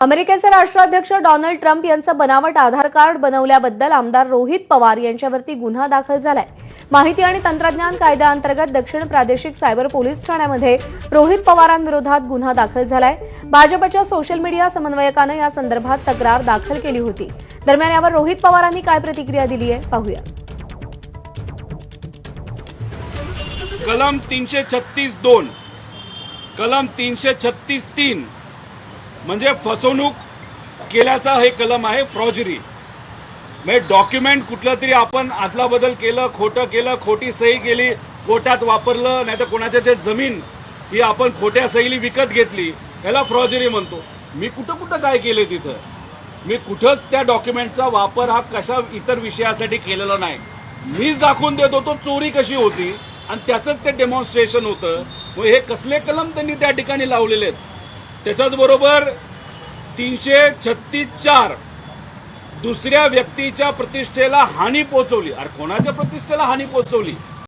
अमेरिकेचे राष्ट्राध्यक्ष Donald Trump यांचं बनावट आधार कार्ड बनवल्याबद्दल आमदार रोहित पवार यांच्यावरती गुन्हा दाखल झालाय. माहिती आणि तंत्रज्ञान कायद्याअंतर्गत दक्षिण प्रादेशिक सायबर पोलीस ठाण्यामध्ये रोहित पवारांविरोधात गुन्हा दाखल झालाय. भाजपच्या सोशल मीडिया समन्वयकानं या संदर्भात तक्रार दाखल केली होती. दरम्यान यावर रोहित पवारांनी काय प्रतिक्रिया दिली आहे पाहूया. कलम तीनशे छत्तीस दोन कलम तीनशे छत्तीस तीन म्हणजे फसवणूक केल्याचा हे कलम आहे फ्रॉजरी म्हणजे डॉक्युमेंट कुठलं तरी आपण आदला बदल केलं खोटं केलं खोटी सही केली कोर्टात वापरलं नाही तर कोणाच्या ते जमीन ही आपण खोट्या सहीली विकत घेतली याला फ्रॉजरी म्हणतो. मी कुठं कुठं काय केलं तिथं? मी कुठंच त्या डॉक्युमेंटचा वापर हा कशा इतर विषयासाठी केलेला नाही. मीच दाखवून देत होतो चोरी कशी होती आणि त्याचंच ते डेमॉन्स्ट्रेशन होतं. मग हे कसले कलम त्यांनी त्या ठिकाणी लावलेले आहेत? त्याच्याच बरोबर तीनशे छत्तीस चार दुसऱ्या व्यक्तीच्या प्रतिष्ठेला हानी पोचवली अरे कोणाच्या प्रतिष्ठेला हानी पोचवली